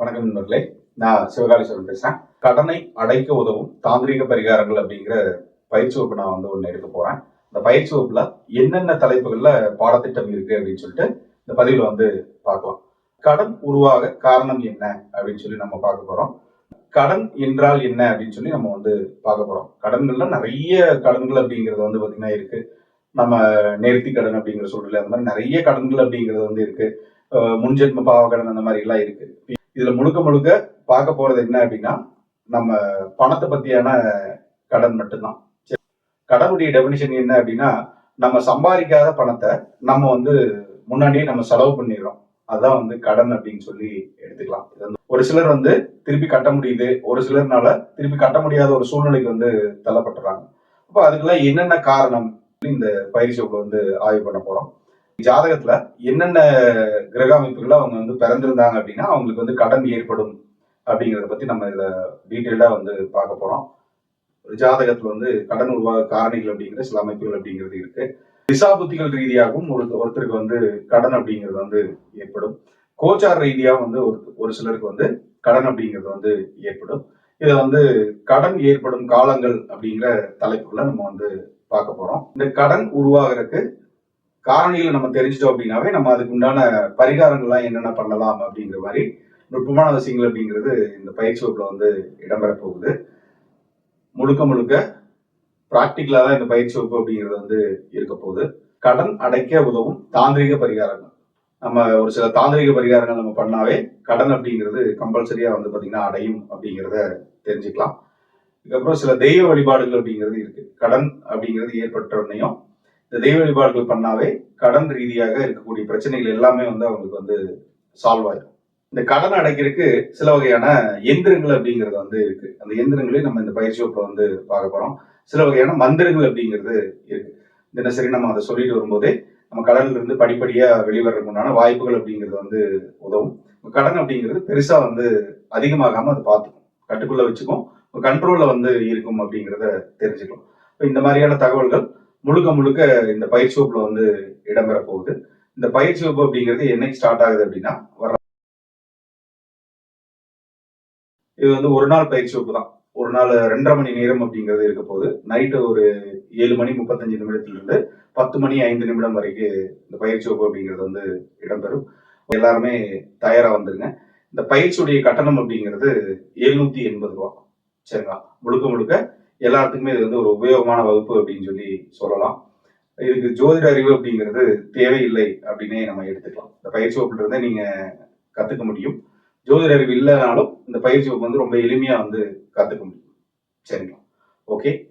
வணக்கம் நண்பர்களே. நான் சிவகாலீஸ்வரன் பேசுறேன். கடனை அடைக்க உதவும் தாந்திரிக பரிகாரங்கள் அப்படிங்கிற பயிற்சி வகுப்பு நான் வந்து ஒன்று எடுக்க போறேன். இந்த பயிற்சி வகுப்புல என்னென்ன தலைப்புகள்ல பாடத்திட்டம் இருக்கு அப்படின்னு சொல்லிட்டு இந்த பதிவில் வந்து பார்க்கலாம். கடன் உருவாக காரணம் என்ன அப்படின்னு சொல்லி நம்ம பார்க்க போறோம். கடன் என்றால் என்ன அப்படின்னு சொல்லி நம்ம வந்து பார்க்க போறோம். கடன்கள்ல நிறைய கடன்கள் அப்படிங்கிறது வந்து பாத்தீங்கன்னா இருக்கு. நம்ம நேர்த்தி கடன் அப்படிங்கிற சூழ்நிலை அந்த மாதிரி நிறைய கடன்கள் அப்படிங்கிறது வந்து இருக்கு. முன்ஜென்ம பாவ கடன் அந்த மாதிரி எல்லாம் இருக்கு. இதுல முழுக்க முழுக்க பார்க்க போறது என்ன அப்படின்னா நம்ம பணத்தை பத்தியான கடன் மட்டும்தான். சரி. கடனுடைய டெபினிஷன் என்ன அப்படின்னா நம்ம சம்பாதிக்காத பணத்தை நம்ம வந்து முன்னாடியே நம்ம செலவு பண்ணிடுறோம். அதான் வந்து கடன் அப்படின்னு சொல்லி எடுத்துக்கலாம். வந்து ஒரு சிலர் வந்து திருப்பி கட்ட முடியுது. ஒரு சிலர்னால திருப்பி கட்ட முடியாத ஒரு சூழ்நிலைக்கு வந்து தள்ளப்பட்டுறாங்க. அப்போ அதுக்கெல்லாம் என்னென்ன காரணம் இந்த பயிற்சி வந்து ஆய்வு பண்ண போறோம். ஜாதகத்துல என்னென்ன கிரக அமைப்புகள் அவங்க வந்து பிறந்திருந்தாங்க அப்படின்னா அவங்களுக்கு வந்து கடன் ஏற்படும் அப்படிங்கிறத பத்தி நம்ம இதுல டீட்டெயிலா வந்து பார்க்க போறோம். ஜாதகத்துல வந்து கடன் உருவாக காரணிகள் அப்படிங்கிற சில அமைப்புகள் அப்படிங்கிறது இருக்கு. திசாபுத்திகள் ரீதியாகவும் ஒரு ஒருத்தருக்கு வந்து கடன் அப்படிங்கிறது வந்து ஏற்படும். கோச்சார் ரீதியா வந்து ஒரு ஒரு சிலருக்கு வந்து கடன் அப்படிங்கிறது வந்து ஏற்படும். இதை வந்து கடன் ஏற்படும் காலங்கள் அப்படிங்கிற தலைப்புக்குள்ள நம்ம வந்து பார்க்க போறோம். இந்த கடன் உருவாகிறதுக்கு காரணிகளை நம்ம தெரிஞ்சிட்டோம் அப்படின்னாவே நம்ம அதுக்கு உண்டான பரிகாரங்கள்லாம் என்னென்ன பண்ணலாம் அப்படிங்கிற மாதிரி நுட்பமான விஷயங்கள் அப்படிங்கிறது இந்த பயிற்சி வகுப்புல வந்து இடம்பெற போகுது முழுக்க முழுக்க ப்ராக்டிக்கலாக தான் இந்த பயிற்சி வகுப்பு அப்படிங்கிறது வந்து இருக்க போகுது. கடன் அடைக்க உதவும் தாந்திரிக பரிகாரங்கள். நம்ம ஒரு சில தாந்திரிக பரிகாரங்கள் நம்ம பண்ணாவே கடன் அப்படிங்கிறது கம்பல்சரியா வந்து பாத்தீங்கன்னா அடையும் அப்படிங்கிறத தெரிஞ்சுக்கலாம். இதுக்கப்புறம் சில தெய்வ வழிபாடுகள் அப்படிங்கிறது இருக்கு. கடன் அப்படிங்கிறது ஏற்பட்ட உடனேயும் இந்த தெய்வ வழிபாடுகள் பண்ணாவே கடன் ரீதியாக இருக்கக்கூடிய பிரச்சனைகள் எல்லாமே வந்து அவங்களுக்கு வந்து சால்வ் ஆயிடும். இந்த கடன் அடைக்கிறதுக்கு சில வகையான எந்திரங்கள் அப்படிங்கிறது வந்து இருக்கு. அந்த எந்திரங்களையும் நம்ம இந்த பயிற்சி வகுப்புல வந்து பார்க்க போறோம். சில வகையான மந்திரங்கள் அப்படிங்கிறது இருக்கு. தினசரி நம்ம அதை சொல்லிட்டு வரும்போதே நம்ம கடன்ல இருந்து படிப்படியா வெளிவரதுக்கு உண்டான வாய்ப்புகள் அப்படிங்கிறது வந்து உதவும். கடன் அப்படிங்கிறது பெருசா வந்து அதிகமாகாம அதை பார்த்துக்கும் கட்டுக்குள்ள வச்சுக்கும் கண்ட்ரோல்ல வந்து இருக்கும் அப்படிங்கிறத தெரிஞ்சுக்கலாம் இப்போ இந்த மாதிரியான தகவல்கள் முழுக்க முழுக்க இந்த பயிற்சி வகுப்புல வந்து இடம்பெற போகுது இந்த பயிற்சி வகுப்பு அப்படிங்கிறது என்னைக்கு ஸ்டார்ட் ஆகுது அப்படின்னா வர இது வந்து ஒரு நாள் பயிற்சி வகுப்பு தான். ஒரு நாள் ரெண்டரை மணி நேரம் அப்படிங்கிறது இருக்க போகுது. நைட்டு ஒரு ஏழு மணி முப்பத்தஞ்சு நிமிடத்திலிருந்து பத்து மணி ஐந்து நிமிடம் வரைக்கும் இந்த பயிற்சி வகுப்பு அப்படிங்கிறது வந்து இடம்பெறும். எல்லாருமே தயாராக வந்துருங்க. இந்த பயிற்சியுடைய கட்டணம் அப்படிங்கிறது எழுநூத்தி எண்பது ரூபா. சரிங்களா? முழுக்க முழுக்க எல்லாத்துக்குமே இது வந்து ஒரு உபயோகமான வகுப்பு அப்படின்னு சொல்லி சொல்லலாம். இதுக்கு ஜோதிட அறிவு அப்படிங்கிறது தேவையில்லை அப்படின்னே நம்ம எடுத்துக்கலாம். இந்த பயிற்சி வகுப்புல இருந்தே நீங்க கத்துக்க முடியும். ஜோதிட அறிவு இல்லைனாலும் இந்த பயிற்சி வகுப்பு வந்து ரொம்ப எளிமையா வந்து கத்துக்க முடியும். சரிங்களா? ஓகே.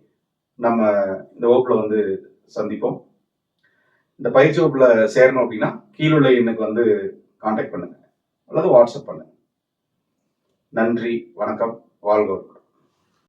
நம்ம இந்த வகுப்புல வந்து சந்திப்போம். இந்த பயிற்சி வகுப்புல சேரணும் அப்படின்னா கீழுள்ள எண்ணுக்கு வந்து காண்டாக்ட் பண்ணுங்க. அல்லது வாட்ஸ்அப் பண்ணுங்க. நன்றி. வணக்கம். வாழ்க